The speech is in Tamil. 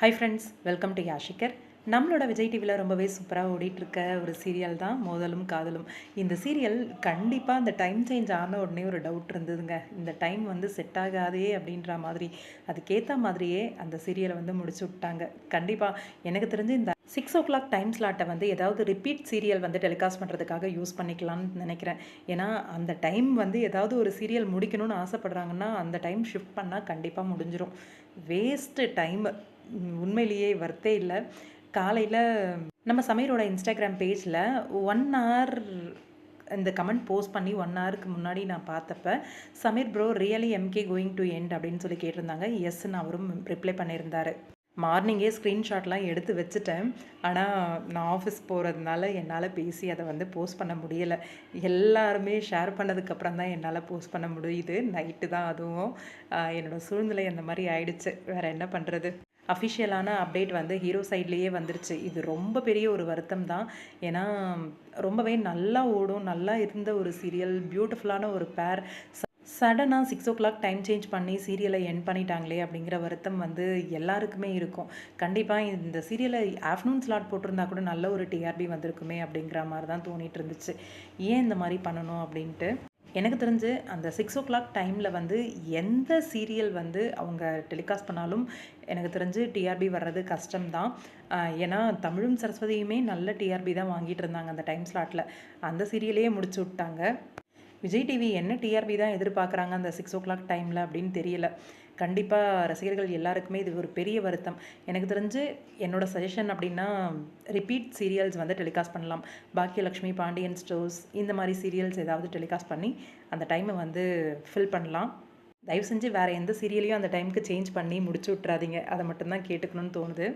ஹை ஃப்ரெண்ட்ஸ் வெல்கம் டு யாஷிகர் நம்மளோட விஜய் டிவியில் ரொம்பவே சூப்பராக ஓடிட்டுருக்க ஒரு சீரியல் தான் மோதலும் காதலும். இந்த சீரியல் கண்டிப்பாக அந்த டைம் சேஞ்ச் ஆன உடனே ஒரு டவுட் இருந்ததுங்க. இந்த டைம் வந்து செட் ஆகாதே அப்படின்ற மாதிரி அதுக்கேற்ற மாதிரியே அந்த சீரியலை வந்து முடிச்சு விட்டாங்க. கண்டிப்பாக எனக்கு தெரிஞ்சு இந்த சிக்ஸ் ஓ கிளாக் டைம் ஸ்லாட்டை வந்து ஏதாவது ரிப்பீட் சீரியல் வந்து டெலிகாஸ்ட் பண்ணுறதுக்காக யூஸ் பண்ணிக்கலாம்னு நினைக்கிறேன். ஏன்னா அந்த டைம் வந்து ஏதாவது ஒரு சீரியல் முடிக்கணும்னு ஆசைப்பட்றாங்கன்னா அந்த டைம் ஷிஃப்ட் பண்ணால் கண்டிப்பாக முடிஞ்சிடும் வேஸ்ட்டு டைம் உண்மையிலேயே வர்த்தே இல்லை. காலையில் நம்ம சமீரோட இன்ஸ்டாகிராம் பேஜில் ஒன் ஹவர் இந்த கமெண்ட் போஸ்ட் பண்ணி ஒன் ஹவருக்கு முன்னாடி நான் பார்த்தப்ப சமீர் ப்ரோ ரியலி எம்கே கோயிங் டு எண்ட் அப்படின்னு சொல்லி கேட்டிருந்தாங்க. எஸ்ன்னு அவரும் ரிப்ளை பண்ணியிருந்தாரு. மார்னிங்கே ஸ்க்ரீன்ஷாட்லாம் எடுத்து வச்சுட்டேன். ஆனால் நான் ஆஃபீஸ் போகிறதுனால என்னால் பேசி அதை வந்து போஸ்ட் பண்ண முடியலை. எல்லாருமே ஷேர் பண்ணதுக்கப்புறம் தான் என்னால் போஸ்ட் பண்ண முடியுது. நைட்டு தான் அதுவும். என்னோடய சூழ்நிலை அந்த மாதிரி ஆயிடுச்சு. வேறு என்ன பண்ணுறது அஃபிஷியலான அப்டேட் வந்து ஹீரோ சைட்லேயே வந்துருச்சு. இது ரொம்ப பெரிய ஒரு வருத்தம் தான் ஏன்னா ரொம்பவே நல்லா ஓடும் நல்லா இருந்த ஒரு சீரியல் பியூட்டிஃபுல்லான ஒரு பேர் சடனாக six o'clock time change பண்ணி சீரியலை என் பண்ணிட்டாங்களே அப்படிங்கிற வருத்தம் வந்து எல்லாருக்குமே இருக்கும். கண்டிப்பாக இந்த சீரியலை ஆஃப்டர்நூன் ஸ்லாட் போட்டிருந்தா கூட நல்ல ஒரு டிஆர்பி வந்திருக்குமே அப்படிங்கிற மாதிரி தான் தோணிட்டு இருந்துச்சு. ஏன் இந்த மாதிரி பண்ணணும் அப்படின்ட்டு? எனக்கு தெரிஞ்சு அந்த சிக்ஸ் ஓ கிளாக் டைமில் வந்து எந்த சீரியல் வந்து அவங்க டெலிகாஸ்ட் பண்ணாலும் எனக்கு தெரிஞ்சு டிஆர்பி வர்றது கஷ்டம்தான். தான் ஏன்னா தமிழும் சரஸ்வதியுமே நல்ல டிஆர்பி தான் வாங்கிட்டு இருந்தாங்க அந்த டைம் ஸ்லாட்டில் அந்த சீரியலையே முடிச்சு விட்டாங்க. விஜய் டிவி என்ன டிஆர்பி தான் எதிர்பார்க்குறாங்க அந்த சிக்ஸ் ஓ கிளாக் டைமில் அப்படின்னு தெரியல. கண்டிப்பாக ரசிகர்கள் எல்லாருக்குமே இது ஒரு பெரிய வருத்தம். எனக்கு தெரிஞ்சு என்னோடய சஜஷன் அப்படின்னா ரிப்பீட் சீரியல்ஸ் வந்து டெலிகாஸ்ட் பண்ணலாம். பாக்கியலக்ஷ்மி பாண்டியன் ஸ்டோர்ஸ் இந்த மாதிரி சீரியல்ஸ் ஏதாவது டெலிகாஸ்ட் பண்ணி அந்த டைமை வந்து ஃபில் பண்ணலாம். தயவு செஞ்சு வேறு எந்த சீரியலையும் அந்த டைமுக்கு சேஞ்ச் பண்ணி முடிச்சு விட்றாதீங்க அதை மட்டும்தான் கேட்டுக்கணும்னு தோணுது.